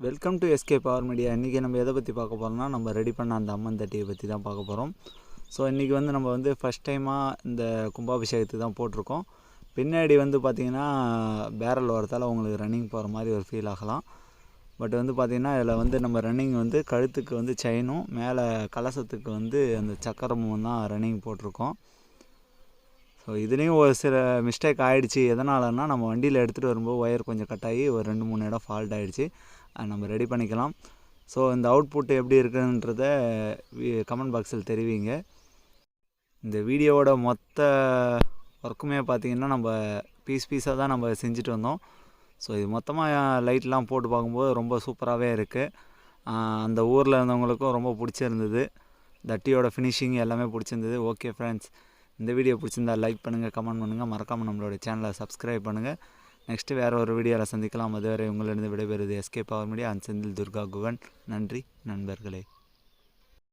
Welcome to SK power media இன்றைக்கி நம்ம எதை பற்றி பார்க்க போகிறோம்னா நம்ம ரெடி பண்ண அந்த அம்மன் தட்டியை பற்றி தான் பார்க்க போகிறோம் ஸோ இன்றைக்கி வந்து நம்ம வந்து ஃபஸ்ட் டைமாக இந்த கும்பாபிஷேகத்துக்கு தான் போட்டிருக்கோம். பின்னாடி வந்து பார்த்திங்கன்னா பேரல் வரத்தால் உங்களுக்கு ரன்னிங் போகிற மாதிரி ஒரு ஃபீல் ஆகலாம். பட் வந்து பார்த்திங்கன்னா இதில் வந்து நம்ம ரன்னிங் வந்து கழுத்துக்கு வந்து செயினும் மேலே கலசத்துக்கு வந்து அந்த சக்கரமும் தான் ரன்னிங் போட்டிருக்கோம். ஸோ இதுலேயும் ஒரு சில மிஸ்டேக் ஆகிடுச்சு எதனாலன்னா நம்ம வண்டியில் எடுத்துகிட்டு வரும்போது ஒயர் கொஞ்சம் கட் ஆகி ஒரு ரெண்டு மூணு இடம் ஃபால்ட் ஆகிடுச்சு நம்ம ரெடி பண்ணிக்கலாம். ஸோ இந்த அவுட்புட் எப்படி இருக்குன்றத கமெண்ட் பாக்ஸில் தெரிவிங்க. இந்த வீடியோவோட மொத்த ஒர்க்குமே பார்த்திங்கன்னா நம்ம பீஸ் பீஸாக தான் நம்ம செஞ்சுட்டு வந்தோம். ஸோ இது மொத்தமாக லைட்லாம் போட்டு பார்க்கும்போது ரொம்ப சூப்பராகவே இருக்குது அந்த ஊரில் இருந்தவங்களுக்கும் ரொம்ப பிடிச்சிருந்தது. தட்டியோட ஃபினிஷிங் எல்லாமே பிடிச்சிருந்தது. ஓகே ஃப்ரெண்ட்ஸ் இந்த வீடியோ பிடிச்சிருந்தா லைக் பண்ணுங்கள் கமெண்ட் பண்ணுங்கள் மறக்காமல் நம்மளோட சேனலை சப்ஸ்கிரைப் பண்ணுங்கள் நெக்ஸ்ட்டு வேறு ஒரு வீடியோவில் சந்திக்கலாம். அதுவரை உங்களிடம் விடைபெறுது SK power media. And Senthil Durga Guhan. நன்றி நண்பர்களே.